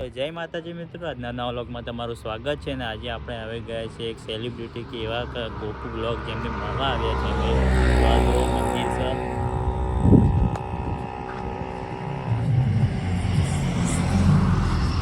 તો જય માતાજી મિત્રો, આજના નવા વ્લોગમાં તમારું સ્વાગત છે ને આજે આપણે હવે ગયા છે એક સેલિબ્રિટી કે એવા ક- ગોપુ બ્લોગ જેમને મળવા આવ્યા છે.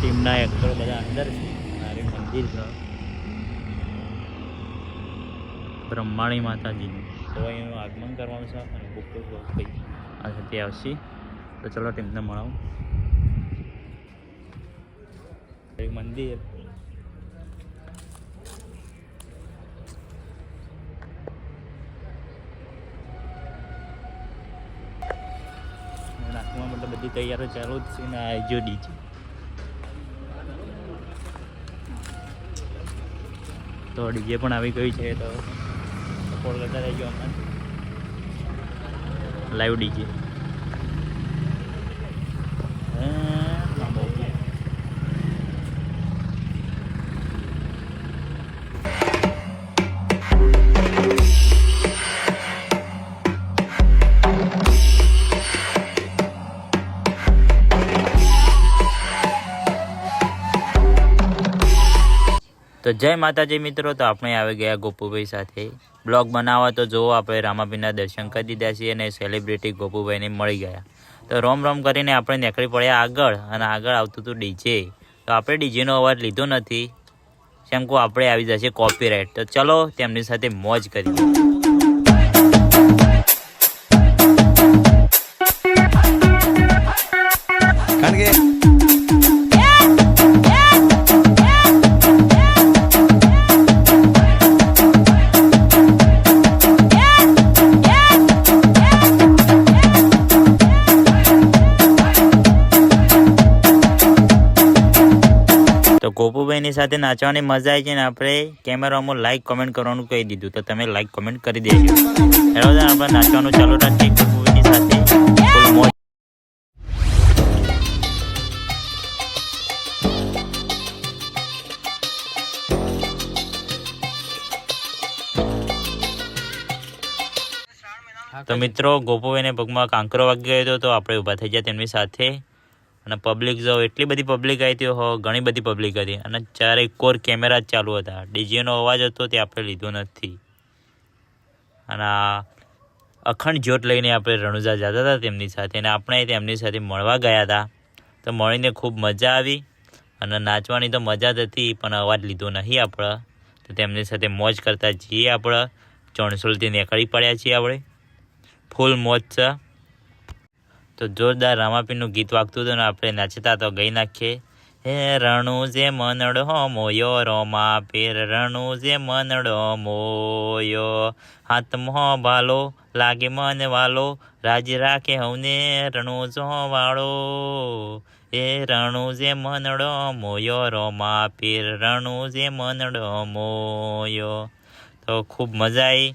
ટીમના એક્ટરો બધા અંદર છે. મારે મંદિર બ્રહ્માણી માતાજીનું તો એનું આગમન કરવાનું છે અને ગોપુ બ્લોગ કંઈ આ આવશે. તો ચલો ટીમને મળાવું. એક મંદિર નાખવા માટે બધી તૈયારી ચાલુ જ છે ને આ ડીજે તો ડીજે પણ આવી ગઈ છે તો સપોર્ટ કરતા રહેજો અમને લાઈવ ડીજે તો જય માતાજી મિત્રો, તો આપણે આવી ગયા ગોપુભાઈ સાથે. બ્લોગ બનાવવા તો જુઓ, આપણે રામાપીના દર્શન કરી દીધા છીએ અને સેલિબ્રિટી ગોપુભાઈને મળી ગયા. તો રોમ રોમ કરીને આપણે નીકળી પડ્યા આગળ અને આગળ આવતું હતું ડીજે તો આપણે ડીજેનો અવાજ લીધો નથી. શંકુ, આપણે આવી જશે કોપીરાઇટ તો ચલો, તેમની સાથે મોજ કરીએ ગોપુભાઈની સાથે નાચવાની મજા આવી છે ને આપણે કેમેરામાં લાઈક કોમેન્ટ કરવાનું કહી દીધું. તો તમે લાઈક કોમેન્ટ કરી દેજો. હેલો આપણે નાચવાનું ચાલુ રાખીએ ગોપુભાઈની સાથે. તો મિત્રો, ગોપુભાઈને પગમાં કાંકરો વાગી ગયો હતો, તો આપણે ઊભા થઈ ગયા તેમની સાથે. અને પબ્લિક જો એટલી બધી પબ્લિક આવી હતી હો ઘણી બધી પબ્લિક હતી. અને ચારે કોર કેમેરા જ ચાલુ હતા. ડીજેનો અવાજ હતો તે આપણે લીધો નથી. અને અખંડ જ્યોત લઈને આપણે રણુજા જતા હતા તેમની સાથે. અને આપણે તેમની સાથે મળવા ગયા હતા. તો મળીને ખૂબ મજા આવી. અને નાચવાની તો મજા જ હતી, પણ અવાજ લીધો નહીં આપણે. તો તેમની સાથે મોજ કરતા જઈએ આપણે. ચણસોલથી નીકળી પડ્યા છીએ આપણે. ફૂલ મોજ છે. તો જોરદાર રામાપીરનું ગીત વાગતું હતું ને આપણે નાચતા તો ગઈ નાખીએ. હે રણુ જે મનડો મોયો રોમા પીર રણુ જે મનડો મોયો. હાથમાં ભાલો, લાગે મન વાલો, રાજ રાખે હવને રણુ જો વાળો. એ રણુ જે મનડો મોયો રોમા પીર રણુ જે મનડો મોયો. તો ખૂબ મજા આવી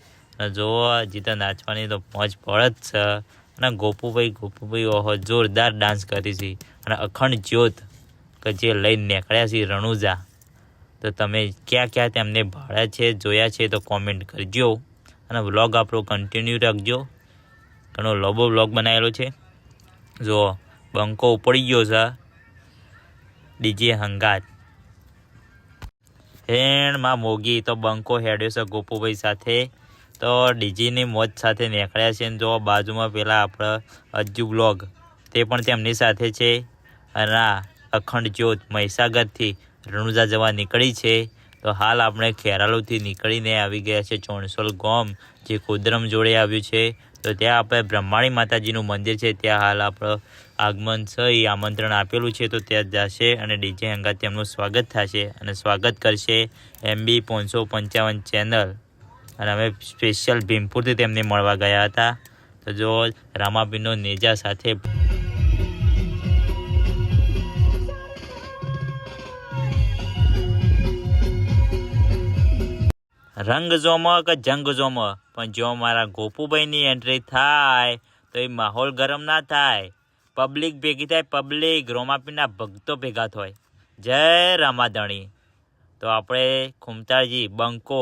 જોવા, જીતા નાચવાની તો મોજ પડત છે. અને ગોપુભાઈ ગોપુભાઈ ઓહો જોરદાર ડાન્સ કરી છે. અને અખંડ જ્યોત કે જે લઈને નીકળ્યા છે રણુજા. તો તમે ક્યાં ક્યાં તેમને ભાડ્યા છે, જોયા છે તો કોમેન્ટ કરજો. અને વ્લોગ આપણો કન્ટિન્યુ રાખજો. ઘણો લોબો વ્લોગ બનાવેલો છે. જો બંકો ઉપડી ગયો છે. ડીજે હંગાત. હેણમાં મોગી તો બંકો હેડ્યો છે ગોપુભાઈ સાથે. તો ડીજીની મોજ સાથે નીકળ્યા છે જો બાજુમાં પેલા આપણે અજ્જુ બ્લોગ, તે પણ તેમની સાથે છે. અને અખંડ જ્યોત મહીસાગરથી રણુજા જવા નીકળી છે. તો હાલ આપણે ખેરાલુથી નીકળીને આવી ગયા છે ચોણસોલ ગોમ, જે કુદરમ જોડે આવ્યું છે. તો ત્યાં આપણે બ્રહ્માણી માતાજીનું મંદિર છે. ત્યાં હાલ આપણો આગમન છે આમંત્રણ આપેલું છે. તો ત્યાં જશે અને ડીજે અંગાત તેમનું સ્વાગત થશે અને સ્વાગત કરશે એમબી પાંચસો પંચાવન ચેનલ. અને અમે સ્પેશિયલ ભીમપુરથી તેમને મળવા ગયા હતા. તો જો રામાબીનો નેજા સાથે રંગ જોમો કે જંગ જોમો પણ જો મારા ગોપુભાઈની એન્ટ્રી થાય, તો એ માહોલ ગરમ ના થાય. પબ્લિક ભેગી થાય પબ્લિક રોમાપીના ભક્તો ભેગા થાય. જય રામાધણી. તો આપણે ખુમતાજી, બંકો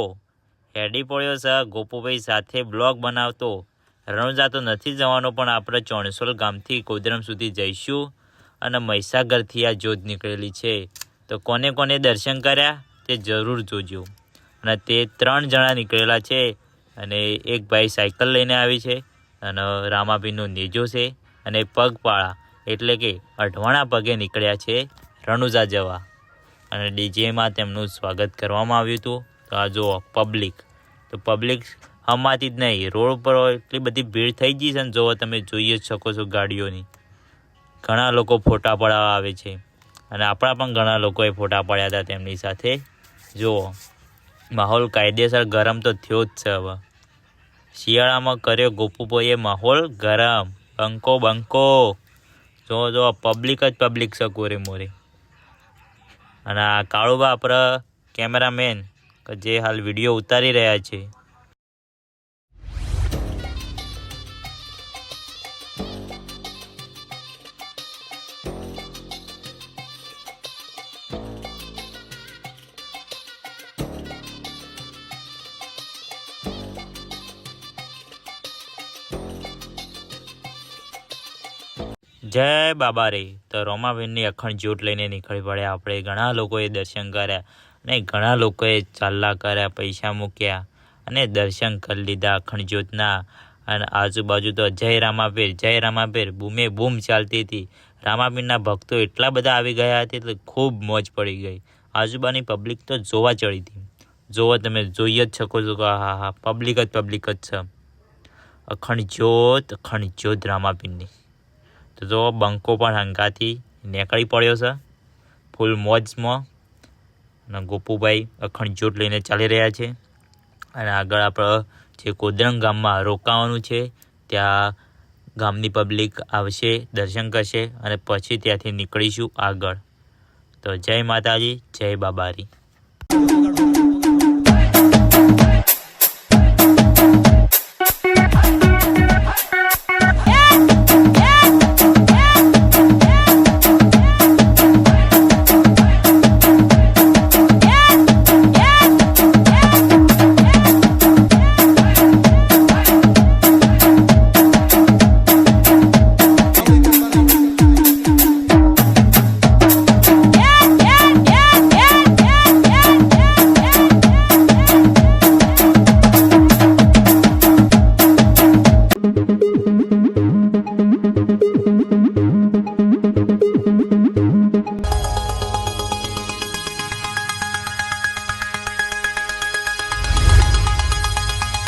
હેડી પડ્યો છે. ગોપુભાઈ સાથે બ્લોગ બનાવતો. રણુજા તો નથી જવાનો, પણ આપણે ચોણસોલ ગામથી કોદરમ સુધી જઈશું અને મહીસાગરથી આ જ્યોત નીકળેલી છે. તો કોને કોને દર્શન કર્યા તે જરૂર જોજો. અને તે ત્રણ જણા નીકળેલા છે અને એક ભાઈ સાયકલ લઈને આવી છે અને રામાભીનો નેજો છે અને પગપાળા, એટલે કે અઢવાણા પગે નીકળ્યા છે રણુજા જવા. અને ડીજેમાં તેમનું સ્વાગત કરવામાં આવ્યું હતું. આ જુઓ પબ્લિક તો પબ્લિક હમાતી જ નહીં. રોડ ઉપર એટલી બધી ભીડ થઈ ગઈ છે ને જોવો તમે જોઈ જ શકો છો ગાડીઓની. ઘણા લોકો ફોટા પડાવવા આવે છે. અને આપણા પણ ઘણા લોકોએ ફોટા પડ્યા હતા તેમની સાથે. જુઓ, માહોલ કાયદેસર ગરમ તો થયો જ છે હવે. શિયાળામાં કર્યો ગોપુભાઈએ માહોલ ગરમ. બંકો બંકો. જો જો પબ્લિક જ પબ્લિક છે કોરે મોરે અને આ કાળુબા આપણા કેમેરામેન જે હાલ વીડિયો ઉતારી રહ્યા છે. જય બાબા રે. તો રોમાબેનની અખંડ જ્યોત લઈને નીકળી પડ્યા આપણે. ઘણા લોકોએ દર્શન કર્યા. અને ઘણા લોકોએ ચાલ્લા કર્યા, પૈસા મૂક્યા અને દર્શન કરી લીધા અખંડ જ્યોતના. અને આજુબાજુ તો જય રામાપીર જય રામાપીર, બૂમે બૂમ ચાલતી હતી. રામાપીરના ભક્તો એટલા બધા આવી ગયા હતા એટલે ખૂબ મોજ પડી ગઈ. આજુબાજુની પબ્લિક તો જોવા ચડી હતી. જોવો તમે, જોઈ જ શકો છો કે હા હા પબ્લિક જ પબ્લિક જ છે. અખંડ જ્યોત અખંડ જ્યોત રામાપીરની. તો જો બંકો પણ હંકાથી નીકળી પડ્યો છે. ફૂલ મોજમાં અને ગોપુભાઈ અખંડ જોટ લઈને ચાલી રહ્યા છે. અને આગળ આપણે જે કોદરંગ ગામમાં રોકાવાનું છે, ત્યાં ગામની પબ્લિક આવશે, દર્શન કરશે અને પછી ત્યાંથી નીકળીશું આગળ. તો જય માતાજી, જય બાબારી.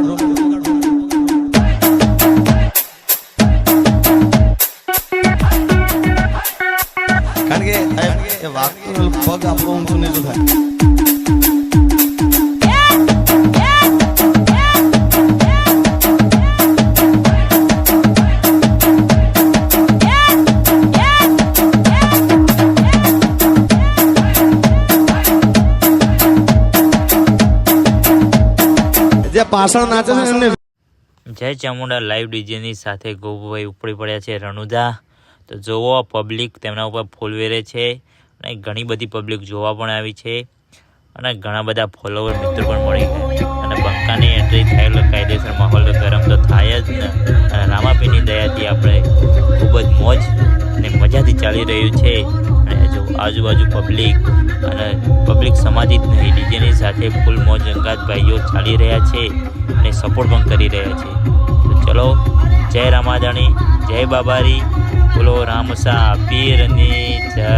કારણ કે એ વાગતું પગ આપણો ઊંચું નીચું થાય પાછળ નાચે છે એમને. જય ચામુંડા લાઈવ ડીજેની સાથે ગોપુભાઈ ઉપડી પડ્યા છે રણુદા. તો જોવો પબ્લિક તેમના ઉપર ફૂલ વેરે છે અને ઘણી બધી પબ્લિક જોવા પણ આવી છે અને ઘણા બધા ફોલોવર મિત્રો પણ મળી ગયા અને બંકાની એન્ટ્રી થયેલો કાયદેસર માહોલ ગરમ તો થાય જ ને. અને રામાપીની દયાથી આપણે ખૂબ જ મોજ અને મજાથી ચાલી રહ્યું છે. અને આજુબાજુ પબ્લિક અને પબ્લિક સમાધિત નહીં ડીજેની સાથે ફૂલ મોજ અંગાત ભાઈઓ ચાલી રહ્યા છે અને સપોર્ટ પણ કરી રહ્યા છે. તો ચલો, જય રામાદાણી, જય બાબારી, બોલો રામસા પીરની જય.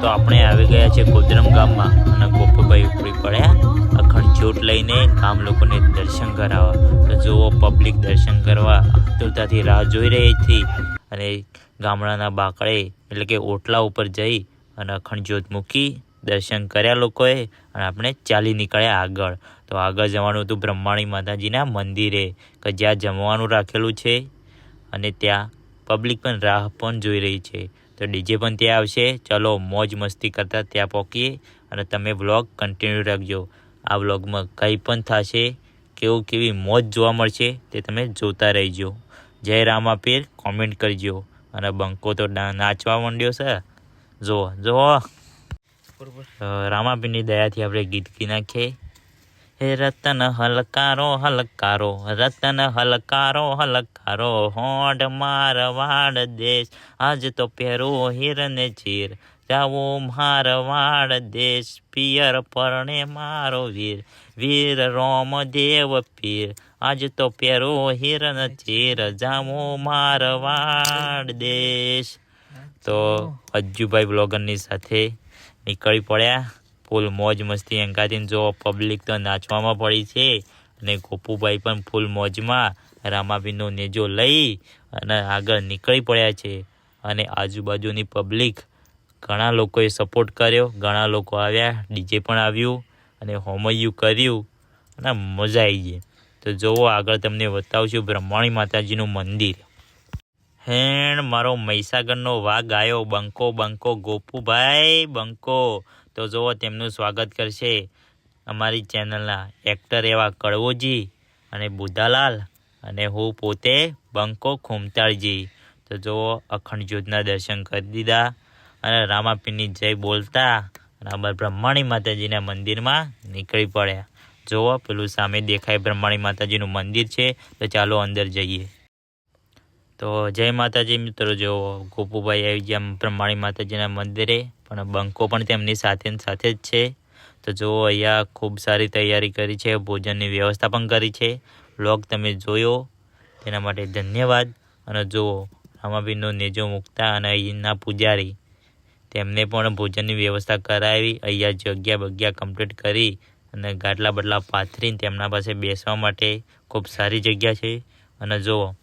તો આપણે આવી ગયા છે કોદરમ ગામમાં અને ગોપુભાઈ ઉપડી પડ્યા, અખંડ ચોટ લઈને ગામ લોકોને દર્શન કરાવવા. તો જુઓ પબ્લિક દર્શન કરવા આતુરતાથી રાહ જોઈ રહી હતી અને ગામડાના બાકડે એટલે કે ઓટલા ઉપર જઈ અને અખંડ જ્યોત મૂકી દર્શન કર્યા લોકોએ અને આપણે ચાલી નીકળ્યા આગળ. તો આગળ જવાનું હતું બ્રહ્માણી માતાજીના મંદિરે, કે જ્યાં જમવાનું રાખેલું છે અને ત્યાં પબ્લિક પણ રાહ પણ જોઈ રહી છે. તો ડીજે પણ ત્યાં આવશે. ચલો મોજ મસ્તી કરતા ત્યાં પહોંચીએ અને તમે વ્લોગ કન્ટિન્યુ રાખજો. આ વ્લોગમાં કંઈ પણ થશે, કેવું કેવી મોજ જોવા મળશે તે તમે જોતા રહેજો. જય રામ આપીર કોમેન્ટ કરજો. અને બંકો તો નાચવા માંડ્યો છે. જો જો. અ, દયાથી આપણે ગીત ગી નાખીએ. હે રતન હલકારો હલકારો રતન હલકારો હલકારો હોડ મારવાડ દેશ. આજ તો પહેરો હિરને ચીર. જાવો મારવાડ દેશ પિયર પરણે મારો વીર. વીર રોમ દેવ પીર. આજ તો પેરો હિરન ચીર જામો મારવાડ દેશ. તો અજ્જુભાઈ બ્લોગરની સાથે નીકળી પડ્યા. ફૂલ મોજ મસ્તી અંકાતીને જો પબ્લિક તો નાચવામાં પડી છે અને ગોપુભાઈ પણ ફૂલ મોજમાં રામાભીનો નેજો લઈ અને આગળ નીકળી પડ્યા છે. અને આજુબાજુની પબ્લિક ઘણા લોકોએ સપોર્ટ કર્યો. ઘણા લોકો આવ્યા. ડીજે પણ આવ્યું અને હોમૈયું કર્યું અને મજા આવી ગઈ. તો જુઓ આગળ તમને બતાવશું બ્રહ્માણી માતાજીનું મંદિર. હેણ, મારો મહીસાગરનો વાઘ આવ્યો બંકો બંકો, ગોપુભાઈ, બંકો. તો જુઓ તેમનું સ્વાગત કરશે અમારી ચેનલના એક્ટર એવા કડવોજી અને બુધાલાલ અને હું પોતે બંકો ખુમતાળજી. તો જુઓ અખંડ જ્યોતના દર્શન કરી દીધા અને રામાપીની જય બોલતા અને બ્રહ્માણી માતાજીના મંદિરમાં નીકળી પડ્યા. જુઓ પેલું સામે દેખાય બ્રહ્માણી માતાજીનું મંદિર છે, તો ચાલો અંદર જઈએ. તો જય માતાજી મિત્રો, જો ગોપુભાઈ આવી ગયા બ્રહ્માણી માતાજીના મંદિરે, પણ બંકો પણ તેમની સાથે સાથે જ છે. તો જુઓ અહીંયા ખૂબ સારી તૈયારી કરી છે, ભોજનની વ્યવસ્થા પણ કરી છે. વ્લોગ તમે જોયો, તેના માટે ધન્યવાદ. અને જુઓ રામાબીનનો નેજો મૂકતા અને અહીંના પૂજારી તેમને પણ ભોજનની વ્યવસ્થા કરાવી, અહીંયા જગ્યા બગ્યા કમ્પ્લીટ કરી અને ગાટલા બદલા પાથરીને તેમના પાસે બેસવા માટે ખૂબ સારી જગ્યા છે. અને જુઓ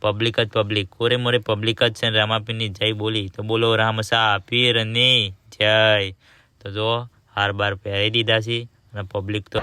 પબ્લિક જ પબ્લિક કોરે મોરે પબ્લિક જ છે ને રામાપીરની જય બોલી, તો બોલો રામસા પીરની જય. તો જો હાર બાર પહેરી દીધા છે અને પબ્લિક તો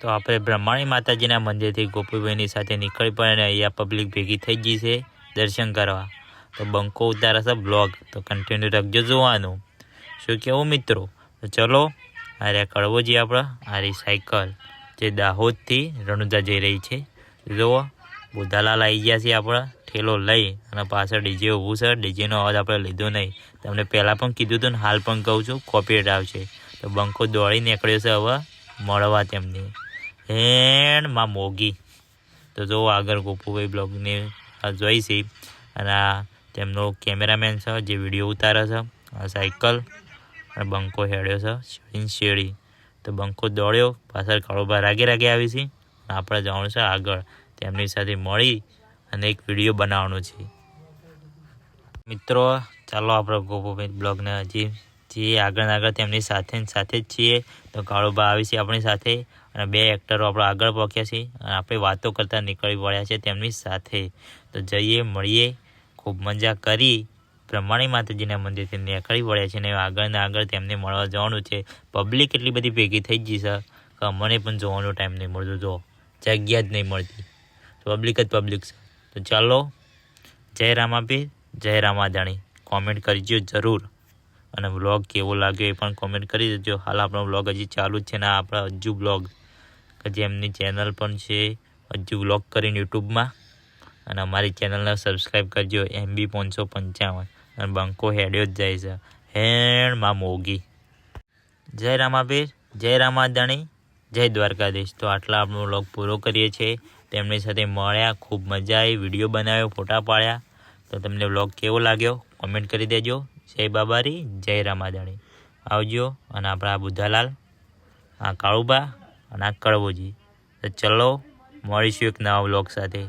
તો આપણે બ્રહ્માણી માતાજીના મંદિરથી ગોપીભાઈની સાથે નીકળી પડે અને અહીંયા પબ્લિક ભેગી થઈ ગઈ છે દર્શન કરવા. તો બંકો ઉતારા છે બ્લોગ તો કન્ટિન્યુ રાખજો જોવાનું. શું કેવું મિત્રો? તો ચલો અરે કડવોજી આ આરી સાયકલ જે દાહોદથી રણુજા જઈ રહી છે. જુઓ બુધાલાલ આવી ગયા છે આપણા, ઠેલો લઈ અને પાછળ ડીજે ઊભું છે. ડીજેનો અવાજ આપણે લીધો નહીં. તમને પહેલાં પણ કીધું હતું ને, હાલ પણ કહું છું કોપીરાઇટ આવશે. તો બંકો દોડી નીકળ્યો છે હવે, મળવા તેમને. હેણમાં મોગી. તો જો આગળ ગોપુભાઈ બ્લોગને જોઈ છે. અને તેમનો કેમેરામેન છે, જે વીડિયો ઉતારે છે. સાયકલ અને બંકો હેડ્યો છે શેડી તો બંકો દોડ્યો, પાછળ કાળોબા રાગે રાગે આવી છે. અને આપણે જવાનું છે આગળ તેમની સાથે મળી અને એક વીડિયો બનાવવાનો છે. મિત્રો, ચાલો આપણે ગોપુભાઈ બ્લોગને હજી જે આગળ આગળ તેમની સાથે સાથે જ છીએ. તો કાળુબા આવી છે આપણી સાથે. અને બે એક્ટરો આપણે આગળ પહોંચ્યા છીએ અને આપણે વાતો કરતાં નીકળી પડ્યા છે તેમની સાથે. તો જઈએ, મળીએ, ખૂબ મજા કરી. બ્રહ્માણી માતાજીના મંદિરથી નીકળી પડ્યા છે અને આગળ ને આગળ તેમને મળવા જવાનું છે. પબ્લિક એટલી બધી ભેગી થઈ ગઈ છે કે મને પણ જોવાનો ટાઈમ નહીં મળતો. જો, જગ્યા જ નહીં મળતી. પબ્લિક જ પબ્લિક છે. તો ચાલો, જય રામાપીર, જય રામાદાણી. કોમેન્ટ કરજો જરૂર. અને વ્લોગ કેવો લાગ્યો એ પણ કોમેન્ટ કરી દેજો. હાલ આપણો વ્લોગ હજી ચાલુ જ છે ને આપણા હજુ બ્લોગ કે જેમની ચેનલ પણ છે અજ્જુ વ્લોગ કરીને યુટ્યુબમાં. અને અમારી ચેનલને સબસ્ક્રાઈબ કરજો એમબી પાંચસો પંચાવન. અને બંકો હેડ્યો જ જાય છે. હેણમાં મોગી. જય રામાબીર જય રામાદાણી, જય દ્વારકાધીશ. તો આટલા આપણો વ્લોગ પૂરો કરીએ છીએ. તેમની સાથે મળ્યા, ખૂબ મજા આવી, વીડિયો બનાવ્યો, ફોટા પાડ્યા. તો તમને વ્લોગ કેવો લાગ્યો કોમેન્ટ કરી દેજો. જય બાબારી, જય રામાદાણી. આવજો, અને આપણા બુદ્ધાલાલ, આ કાળુબા અને આ કડવોજી તો ચલો મળીશું એક નવા બ્લોગ સાથે.